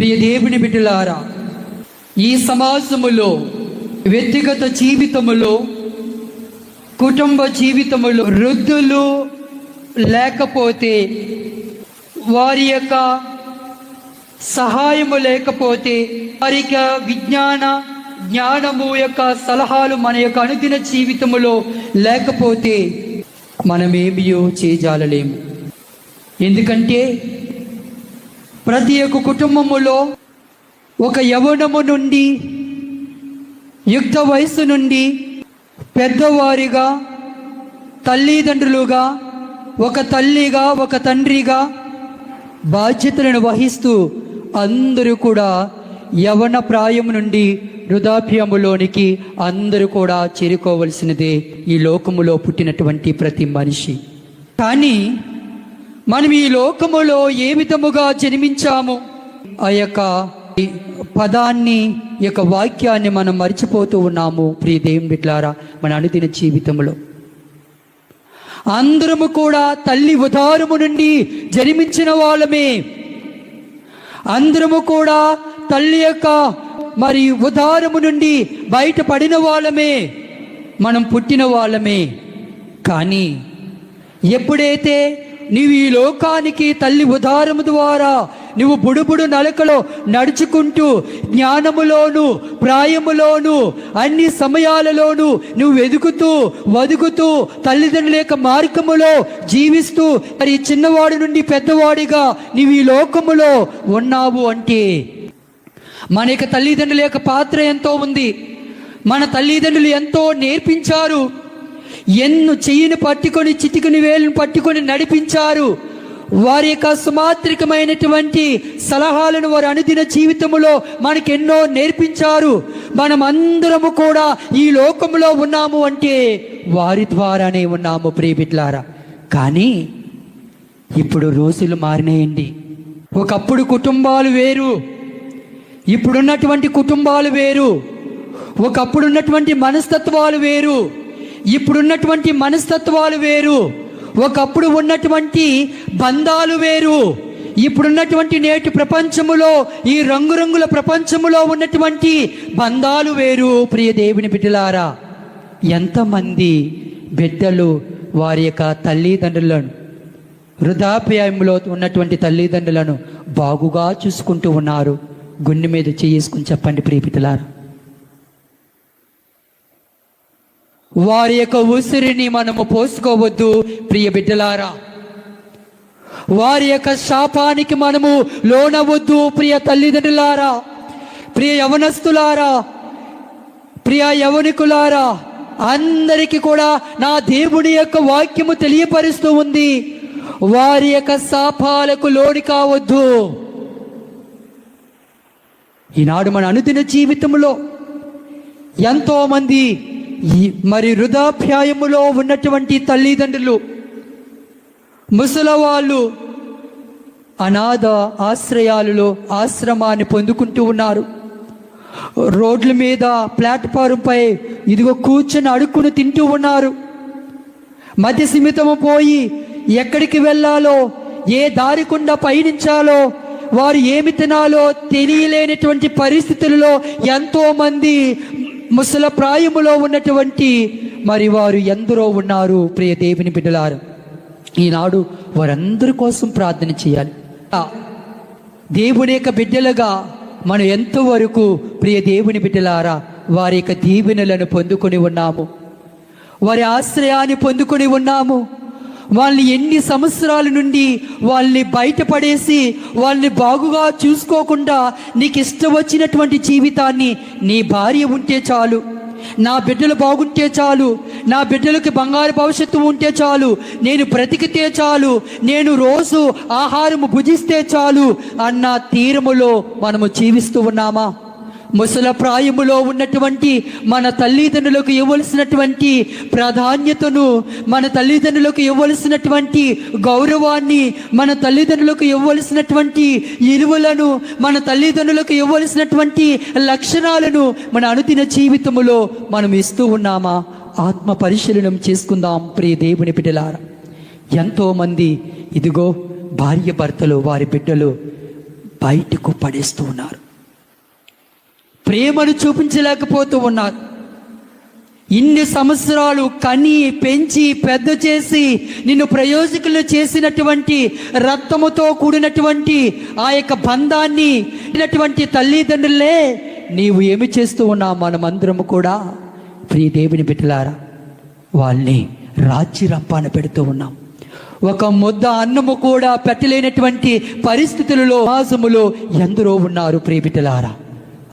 ప్రియ దేవుని బిడ్డలారా ఈ సమాజములో వ్యక్తిగత జీవితములో కుటుంబ జీవితములో వృద్ధులు లేకపోతే వారి యొక్క సహాయము లేకపోతే వారి యొక్క విజ్ఞాన జ్ఞానము యొక్క సలహాలు మన యొక్క అనుదిన జీవితములో లేకపోతే మనమేమియో చేయజాలలేము ఎందుకంటే ప్రతి ఒక్క కుటుంబములో ఒక యవనము నుండి యుక్త వయస్సు నుండి పెద్దవారిగా తల్లిదండ్రులుగా ఒక తల్లిగా ఒక తండ్రిగా బాధ్యతలను వహిస్తూ అందరూ కూడా యవన ప్రాయం నుండి వృధాప్యములోనికి అందరూ కూడా చేరుకోవలసినదే ఈ లోకములో పుట్టినటువంటి ప్రతి మనిషి. కానీ మనం ఈ లోకములో ఏ విధముగా జన్మించాము? ఆ యొక్క పదాన్ని ఈ యొక్క వాక్యాన్ని మనం మర్చిపోతూ ఉన్నాము ప్రియ దేవుని బిడ్లారా మన అనుదిన జీవితంలో. అందరము కూడా తల్లి ఉదారము నుండి జన్మించిన వాళ్ళమే. అందరము కూడా తల్లి యొక్క మరి ఉదారము నుండి బయటపడిన వాళ్ళమే. మనం పుట్టిన వాళ్ళమే. కానీ ఎప్పుడైతే నీవు ఈ లోకానికి తల్లి ఉదారము ద్వారా నువ్వు బుడుబుడు నలకలో నడుచుకుంటూ జ్ఞానములోను ప్రాయములోను అన్ని సమయాలలోనూ నువ్వు వెదుకుతూ వదుకుతూ తల్లిదండ్రుల యొక్క మార్గములో జీవిస్తూ మరి చిన్నవాడి నుండి పెద్దవాడిగా నీవు ఈ లోకములో ఉన్నావు అంటే మన యొక్క తల్లిదండ్రుల యొక్క పాత్ర ఎంతో ఉంది. మన తల్లిదండ్రులు ఎంతో నేర్పించారు. ఎన్ను చెయ్యిని పట్టుకొని చిటికుని వేలును పట్టుకొని నడిపించారు. వారి యొక్క సుమాత్రికమైనటువంటి సలహాలను వారు అనుదిన జీవితములో మనకెన్నో నేర్పించారు. మనం అందరము కూడా ఈ లోకములో ఉన్నాము అంటే వారి ద్వారానే ఉన్నాము ప్రేమిట్లారా కానీ ఇప్పుడు రోజులు మారినాయండి. ఒకప్పుడు కుటుంబాలు వేరు. ఇప్పుడున్నటువంటి కుటుంబాలు వేరు. ఒకప్పుడు ఉన్నటువంటి మనస్తత్వాలు వేరు. ఇప్పుడున్నటువంటి మనస్తత్వాలు వేరు. ఒకప్పుడు ఉన్నటువంటి బంధాలు వేరు. ఇప్పుడున్నటువంటి నేటి ప్రపంచములో ఈ రంగురంగుల ప్రపంచములో ఉన్నటువంటి బంధాలు వేరు. ప్రియ దేవుని బిడ్డలారా ఎంతమంది బిడ్డలు వారి యొక్క తల్లిదండ్రులను వృధాప్యాయంలో ఉన్నటువంటి తల్లిదండ్రులను బాగుగా చూసుకుంటూ ఉన్నారు. గుండె మీద చేసుకుని చెప్పండి ప్రియ బిడ్డలారా. వారి యొక్క ఉసిరిని మనము పోసుకోవద్దు ప్రియ బిడ్డలారా. వారి యొక్క శాపానికి మనము లోనవద్దు ప్రియ తల్లిదండ్రులారా. ప్రియ యవనస్తులారా. ప్రియ యవనికులారా. అందరికీ కూడా నా దేవుని యొక్క వాక్యము తెలియపరుస్తూ ఉంది. వారి యొక్క శాపాలకు లోని కావద్దు. ఈనాడు మన అనుదిన జీవితంలో ఎంతో మంది మరి వృధాప్యాయములో ఉన్నటువంటి తల్లిదండ్రులు ముసలవాళ్ళు అనాథ ఆశ్రయాలలో ఆశ్రమాన్ని పొందుకుంటూ ఉన్నారు. రోడ్ల మీద ప్లాట్ఫారంపై ఇదిగో కూర్చొని అడుక్కుని తింటూ ఉన్నారు. మధ్య సిమితము పోయి ఎక్కడికి వెళ్ళాలో ఏ దారికుండా పయనించాలో వారు ఏమి తినాలో తెలియలేనటువంటి పరిస్థితులలో ఎంతోమంది ముసల ప్రాయములో ఉన్నటువంటి మరి వారు ఎందరో ఉన్నారు ప్రియ దేవుని బిడ్డలారు. ఈనాడు వారందరి కోసం ప్రార్థన చేయాలి. ఆ, దేవుని యొక్క బిడ్డలుగా మనం ఎంతవరకు ప్రియ దేవుని బిడ్డలారా వారి యొక్క దీవెనలను పొందుకొని ఉన్నాము. వారి ఆశ్రయాన్ని పొందుకొని ఉన్నాము. వాళ్ళని ఎన్ని సంవత్సరాల నుండి వాళ్ళని బయటపడేసి వాళ్ళని బాగుగా చూసుకోకుండా నీకు ఇష్టం వచ్చినటువంటి జీవితాన్ని నీ భార్య ఉంటే చాలు. నా బిడ్డలు బాగుంటే చాలు. నా బిడ్డలకి బంగారు భవిష్యత్తు ఉంటే చాలు. నేను బ్రతికితే చాలు. నేను రోజు ఆహారము భుజిస్తే చాలు అన్న తీరములో మనము జీవిస్తూ ఉన్నామా? ముసల ప్రాయములో ఉన్నటువంటి మన తల్లిదండ్రులకు ఇవ్వవలసినటువంటి ప్రాధాన్యతను మన తల్లిదండ్రులకు ఇవ్వవలసినటువంటి గౌరవాన్ని మన తల్లిదండ్రులకు ఇవ్వవలసినటువంటి ఇలువలను మన తల్లిదండ్రులకు ఇవ్వవలసినటువంటి లక్షణాలను మన అనుదిన జీవితములో మనం ఇస్తూ ఉన్నామా? ఆత్మ పరిశీలనం చేసుకుందాం ప్రియ దేవుని బిడ్డలారా. ఎంతోమంది ఇదిగో భార్య భర్తలు వారి బిడ్డలు బయటకు పడేస్తూ ఉన్నారు. ప్రేమను చూపించలేకపోతూ ఉన్నారు. ఇన్ని సంవత్సరాలు కని పెంచి పెద్ద చేసి నిన్ను ప్రయోజకులు చేసినటువంటి రక్తముతో కూడినటువంటి ఆ యొక్క బంధాన్ని ఇటువంటి తల్లిదండ్రులే నీవు ఏమి చేస్తూ ఉన్నావు? మనమందరము కూడా ప్రియ దేవుని బిడ్డలారా వాళ్ళని రాచి రంపాన పెడుతూ ఉన్నాం. ఒక ముద్ద అన్నము కూడా పెట్టలేనటువంటి పరిస్థితులలో మాసములో ఎందరో ఉన్నారు ప్రియ బిడ్డలారా.